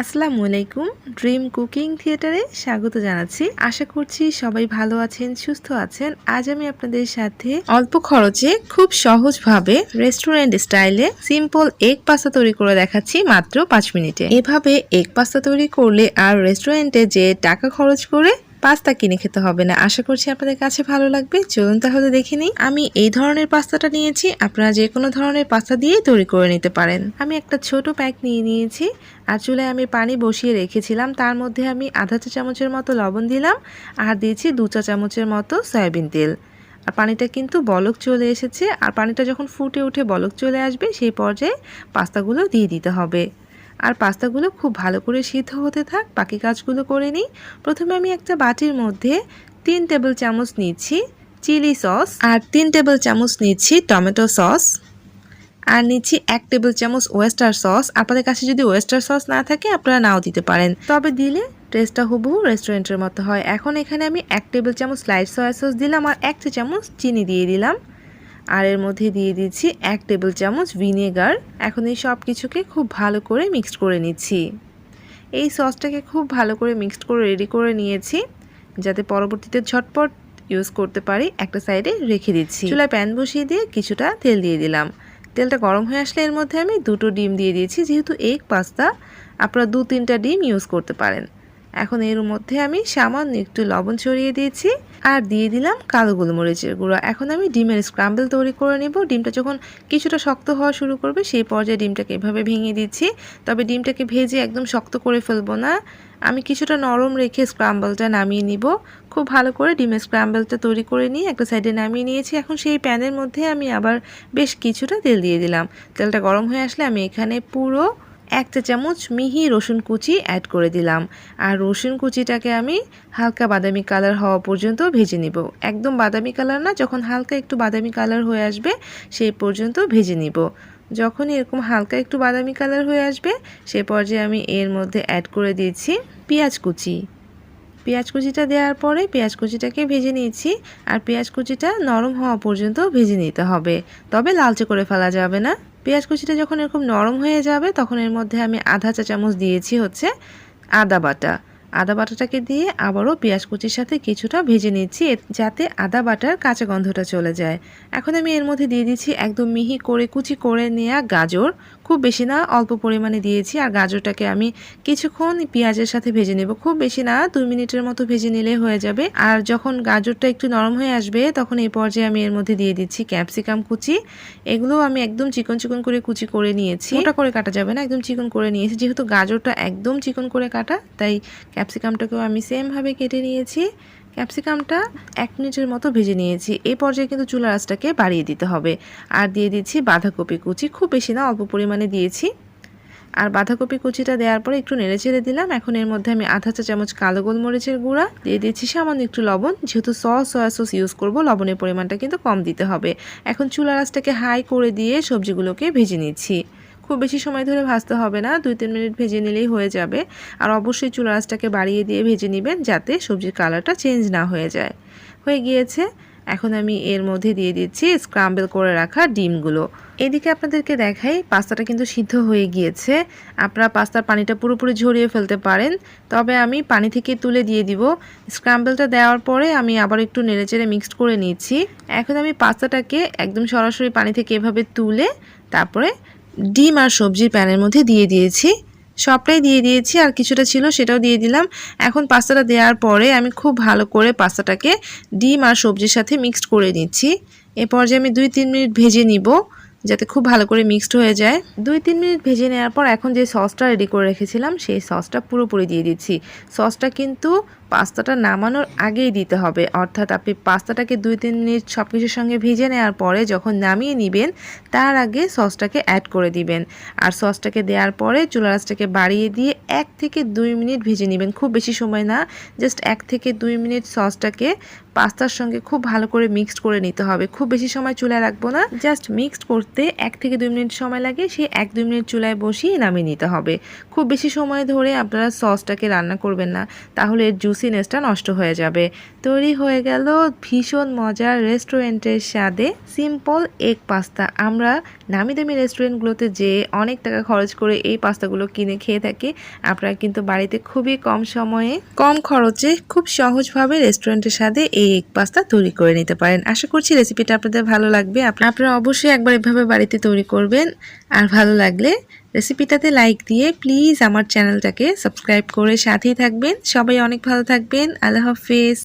আসসালামু আলাইকুম। Dream cooking থিয়েটারে স্বাগত জানাচ্ছি। আশা করছি সবাই ভালো আছেন, সুস্থ আছেন। আজ আমি আপনাদের সাথে অল্প খরচে খুব সহজভাবে রেস্টুরেন্ট স্টাইলে সিম্পল এগ পাস্তা তৈরি করে দেখাচ্ছি মাত্র পাঁচ মিনিটে। এভাবে এগ পাস্তা তৈরি করলে আর রেস্টুরেন্টে যে টাকা খরচ করে পাস্তা কিনে খেতে হবে না। আশা করছি আপনাদের কাছে ভালো লাগবে। চলুন তাহলে দেখে নিই। আমি এই ধরনের পাস্তাটা নিয়েছি। আপনারা যে কোনো ধরনের পাস্তা দিয়েই তৈরি করে নিতে পারেন। আমি একটা ছোট প্যাক নিয়ে নিয়েছি। আর চুলায় আমি পানি বসিয়ে রেখেছিলাম। তার মধ্যে আমি আধা চা চামচের মতো লবণ দিলাম। আর দিয়েছি দু চা চামচের মতো সয়াবিন তেল। আর পানিটা কিন্তু বলক চলে এসেছে। আর পানিটা যখন ফুটে উঠে বলক চলে আসবে, সেই পর্যায়ে পাস্তাগুলো দিয়ে দিতে হবে। আর পাস্তাগুলো খুব ভালো করে সিদ্ধ হতে থাক, বাকি কাজগুলো করে নিই। প্রথমে আমি একটা বাটির মধ্যে তিন টেবিল চামচ নিচ্ছি চিলি সস আর তিন টেবিল চামচ নিচ্ছি টমেটো সস আর নিচ্ছি এক টেবিল চামচ ওয়েস্টার সস। আপনাদের কাছে যদি ওয়েস্টার সস না থাকে, আপনারা নাও দিতে পারেন। তবে দিলে টেস্টটা হুবহু রেস্টুরেন্টের মতো হয়। এখন এখানে আমি এক টেবিল চামচ লাইট সয়া সস দিলাম আর এক চামচ চিনি দিয়ে দিলাম। আর এর মধ্যে দিয়ে দিচ্ছি এক টেবিল চামচ ভিনেগার। এখন এই সব কিছুকে খুব ভালো করে মিক্সড করে নিচ্ছি। এই সসটাকে খুব ভালো করে মিক্সড করে রেডি করে নিয়েছি। যাতে পরবর্তীতে ঝটপট ইউজ করতে পারি, একটা সাইডে রেখে দিচ্ছি। চুলায় প্যান বসিয়ে দিয়ে কিছুটা তেল দিয়ে দিলাম। তেলটা গরম হয়ে আসলে এর মধ্যে আমি দুটো ডিম দিয়ে দিয়েছি, যেহেতু এগ পাস্তা আপনারা দু তিনটা ডিম ইউজ করতে পারেন। এখন এর মধ্যে আমি সামান্য একটু লবণ ছড়িয়ে দিয়েছি আর দিয়ে দিলাম কালো গোলমরিচের গুঁড়ো। এখন আমি ডিমের স্ক্রাম্বল তৈরি করে নেব। ডিমটা যখন কিছুটা শক্ত হওয়া শুরু করবে, সেই পর্যায়ে ডিমটাকে এভাবে ভেঙে দিচ্ছি। তবে ডিমটাকে ভেজে একদম শক্ত করে ফেলব না। আমি কিছুটা নরম রেখে স্ক্রাম্বলটা নামিয়ে নিব। খুব ভালো করে ডিমের স্ক্রাম্বলটা তৈরি করে নিয়ে একটা সাইডে নামিয়ে নিয়েছি। এখন সেই প্যানের মধ্যে আমি আবার বেশ কিছুটা তেল দিয়ে দিলাম। তেলটা গরম হয়ে আসলে আমি এখানে পুরো এক চা চামচ মিহি রসুন কুচি অ্যাড করে দিলাম। আর রসুন কুচিটাকে আমি হালকা বাদামি কালার হওয়া পর্যন্ত ভেজে নিব। একদম বাদামি কালার না, যখন হালকা একটু বাদামি কালার হয়ে আসবে, সেই পর্যন্ত ভেজে নিব। যখন এরকম হালকা একটু বাদামি কালার হয়ে আসবে, সে পর্যায়ে আমি এর মধ্যে অ্যাড করে দিয়েছি পেঁয়াজ কুচি। পেঁয়াজ কুচিটা দেওয়ার পরে পেঁয়াজ কুচিটাকে ভেজে নিয়েছি, আর পেঁয়াজ কুচিটা নরম হওয়া পর্যন্ত ভেজে নিতে হবে। তবে লালচে করে ফেলা যাবে না। পেঁয়াজ কুচিটা যখন এরকম নরম হয়ে যাবে, তখন এর মধ্যে আমি আধা চা চামচ দিয়েছি হচ্ছে আদা বাটা। আদা বাটাটাকে দিয়ে আবারও পেঁয়াজ কুচির সাথে কিছুটা ভেজে নিচ্ছি যাতে আদা বাটার কাঁচা গন্ধটা চলে যায়। এখন আমি এর মধ্যে দিয়ে দিচ্ছি একদম মিহি করে কুচি করে নেওয়া গাজর। খুব বেশি না, অল্প পরিমাণে দিয়েছি। আর গাজরটাকে আমি কিছুক্ষণ পেঁয়াজের সাথে ভেজে নেব। খুব বেশি না, দুই মিনিটের মতো ভেজে নিলে হয়ে যাবে। আর যখন গাজরটা একটু নরম হয়ে আসবে, তখন এই পর্যায়ে আমি এর মধ্যে দিয়ে দিচ্ছি ক্যাপসিকাম কুচি। এগুলো আমি একদম চিকন চিকন করে কুচি করে নিয়েছি। ওটা করে কাটা যাবে না, একদম চিকন করে নিয়েছি। যেহেতু গাজরটা একদম চিকন করে কাটা, তাই ক্যাপসিকামটাকেও আমি সেমভাবে কেটে নিয়েছি। ক্যাপসিকামটা এক মিনিটের মতো ভেজে নিয়েছি। এই পর্যায়ে কিন্তু চুলা আঁচটাকে বাড়িয়ে দিতে হবে। আর দিয়ে দিচ্ছি বাঁধাকপি কুচি। খুব বেশি না, অল্প পরিমাণে দিয়েছি। আর বাঁধাকপি কুচিটা দেওয়ার পরে একটু নেড়ে চেড়ে দিলাম। এখন এর মধ্যে আমি আধা চা চামচ কালো গোলমরিচের গুঁড়া, দিয়ে দিচ্ছি সামান্য একটু লবণ। যেহেতু সস, সয়া সস ইউজ করব, লবণের পরিমাণটা কিন্তু কম দিতে হবে। এখন চুলা আঁচটাকে হাই করে দিয়ে সবজিগুলোকে ভেজে নিচ্ছি। খুব বেশি সময় ধরে ভাজতে হবে না, দুই তিন মিনিট ভেজে নিলেই হয়ে যাবে। আর অবশ্যই চুলা আঁচটাকে বাড়িয়ে দিয়ে ভেজে নেবেন যাতে সবজির কালারটা চেঞ্জ না হয়ে যায়। হয়ে গিয়েছে, এখন আমি এর মধ্যে দিয়ে দিচ্ছি স্ক্রাম্বল করে রাখা ডিমগুলো। এদিকে আপনাদেরকে দেখাই, পাস্তাটা কিন্তু সিদ্ধ হয়ে গিয়েছে। আপনারা পাস্তার পানিটা পুরোপুরি ঝরিয়ে ফেলতে পারেন। তবে আমি পানি থেকে তুলে দিয়ে দিব। স্ক্রাম্বলটা দেওয়ার পরে আমি আবার একটু নেড়েচেড়ে মিক্সড করে নিচ্ছি। এখন আমি পাস্তাটাকে একদম সরাসরি পানি থেকে এভাবে তুলে তারপরে ডিম আর সবজির প্যানের মধ্যে দিয়ে দিয়েছি। সবটাই দিয়ে দিয়েছি, আর কিছুটা ছিল সেটাও দিয়ে দিলাম। এখন পাস্তাটা দেওয়ার পরে আমি খুব ভালো করে পাস্তাটাকে ডিম আর সবজির সাথে মিক্সড করে নিচ্ছি। এ পর্যায়ে আমি দুই তিন মিনিট ভেজে নিব, যাতে খুব ভালো করে মিক্সড হয়ে যায়। দুই তিন মিনিট ভেজে নেওয়ার পর এখন যে সসটা রেডি করে রেখেছিলাম, সেই সসটা পুরোপুরি দিয়ে দিচ্ছি। সসটা কিন্তু পাস্তাটা নামানোর আগেই দিতে হবে। অর্থাৎ আপনি পাস্তাটাকে দুই, তিন মিনিট সব কিছুর সঙ্গে ভিজে নেওয়ার পরে যখন নামিয়ে নেবেন, তার আগে সসটাকে অ্যাড করে দিবেন। আর সসটাকে দেওয়ার পরে চুলা রাসটাকে বাড়িয়ে দিয়ে এক থেকে দুই মিনিট ভেজে নেবেন। খুব বেশি সময় না জাস্ট এক থেকে দুই মিনিট সসটাকে পাস্তার সঙ্গে খুব ভালো করে মিক্সড করে নিতে হবে। খুব বেশি সময় চুলায় রাখব না জাস্ট মিক্সড করতে এক থেকে দুই মিনিট সময় লাগে, সেই এক, দুই মিনিট চুলায় বসিয়ে নামিয়ে নিতে হবে। খুব বেশি সময় ধরে আপনারা সসটাকে রান্না করবেন না, তাহলে এর জুসিনেসটা নষ্ট হয়ে যাবে। তৈরি হয়ে গেল ভীষণ মজার রেস্টুরেন্টের স্বাদে সিম্পল এগ পাস্তা। আমরা নামি দামি রেস্টুরেন্টগুলোতে যে অনেক টাকা খরচ করে এই পাস্তাগুলো কিনে খেয়ে থাকি। আপনারা কিন্তু বাড়িতে খুবই কম সময়ে, কম খরচে খুব সহজভাবে রেস্টুরেন্টের স্বাদে এই এগ পাস্তা তৈরি করে নিতে পারেন। আশা করছি রেসিপিটা আপনাদের ভালো লাগবে। আপ- আপনারা অবশ্যই একবার এভাবে বাড়িতে তৈরি করবেন। আর ভালো লাগলে রেসিপিটাতে লাইক দিয়ে প্লিজ আমার চ্যানেলটাকে সাবস্ক্রাইব করে সাথেই থাকবেন। সবাই অনেক ভালো থাকবেন। আল্লাহ হাফেজ।